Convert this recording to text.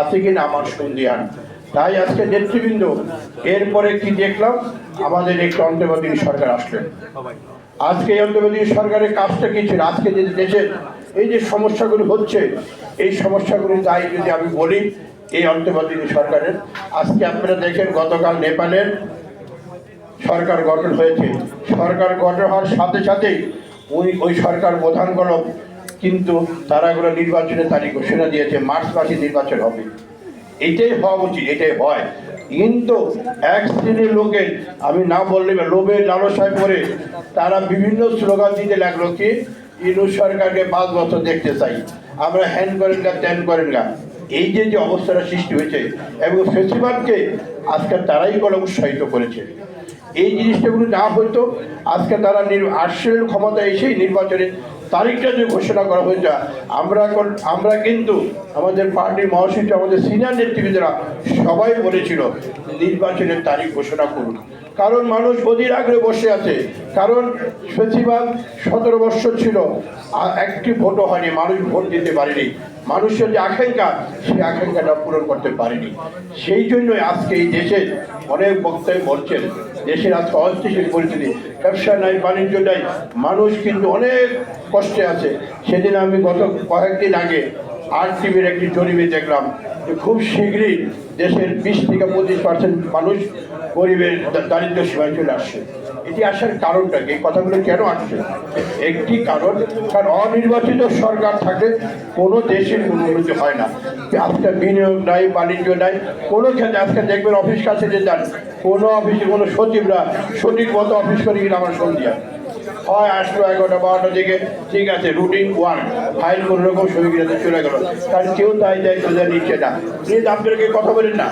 আছে কিনা আমার সন্ধিহান তাই আজকে নেতৃবৃন্দ, এরপরে কি দেখলাম? আমাদের একটু অন্তর্বর্তী সরকার আসলেন আজকে এই অন্তর্বর্তী সরকারের কাজটা কি ছিল? আজকে যে দেশের এই যে সমস্যাগুলো হচ্ছে, এই সমস্যাগুলো তাই যদি আমি বলি, এই অন্তর্বর্তী সরকারের। আজকে আপনারা দেখেন, গতকাল নেপালের সরকার গঠন হয়েছে। সরকার গঠন হওয়ার সাথে সাথেই ওই ওই সরকার প্রধান প্রধানগুলো কিন্তু তারাগুলো নির্বাচনের তারিখ ঘোষণা দিয়েছে, মার্চ মাসে নির্বাচন হবে। এটাই হওয়া উচিত, এটাই হয়। কিন্তু এক শ্রেণির লোকের, আমি না বললে বা লোভের লালসায় পড়ে তারা বিভিন্ন স্লোগান দিতে লাগল কি, ইনু সরকারকে পাঁচ বছর দেখতে চাই। আমরা হ্যান করেন গা ত্যান করেন গা এই যে যে অবস্থাটা সৃষ্টি হয়েছে, এবং ফেস্টিভ্যালকে আজকে তারাই বলে উৎসাহিত করেছে। এই জিনিসটাগুলো না হইতো, আজকে তারা আসলের ক্ষমতা এসেই নির্বাচনের তারিখটা যে ঘোষণা করা হয়েছে আমরা এখন, আমরা কিন্তু আমাদের পার্টির মহাসচিব, আমাদের সিনিয়র নেতৃবৃন্দরা সবাই বলেছিল, নির্বাচনের তারিখ ঘোষণা করুন। কারণ মানুষ অধীর আগ্রহে বসে আছে। কারণ বেশিরভাগ সতেরো বৎসর ছিল, আর একটি ভোটও হয়নি, মানুষ ভোট দিতে পারেনি। মানুষের যে আকাঙ্ক্ষা, সেই আকাঙ্ক্ষাটা পূরণ করতে পারেনি। সেই জন্যই আজকে এই দেশের অনেক বক্তাই বলছেন, দেশের আজকে অস্থিতিশীল পরিস্থিতি। ব্যবসা নাই, বাণিজ্য নাই, মানুষ কিন্তু অনেক কষ্টে আছে। সেদিন আমি গত কয়েকদিন আগে আর টিভির একটি জরিপে দেখলাম যে খুব শীঘ্রই দেশের বিশ থেকে পঁচিশ পার্সেন্ট মানুষ গরিবের দারিদ্র সীমায় চলে আসছে। এটি আসার কারণটা এই কথাগুলো কেন আসছে? একটি কারণ কারণ অনির্বাচিত সরকার থাকলে কোনো দেশের উন্নতি হয় না। আজকে বিনিয়োগ নাই, বাণিজ্য নাই, কোনো ক্ষেত্রে আজকে দেখবেন অফিস কাছে যে যান, কোনো অফিসে কোনো সচিবরা সঠিক মতো অফিস করে কিনা আমার সন্ধ্যা হয়, আসলো এগারোটা বারোটার দিকে। ঠিক আছে রুটিন ওয়ান ফাইল কোনো রকম সই চলে গেল। কারণ কেউ তাই দায়িত্ব নিচ্ছে না। প্লিজ আপনাদেরকে কথা বলেন না?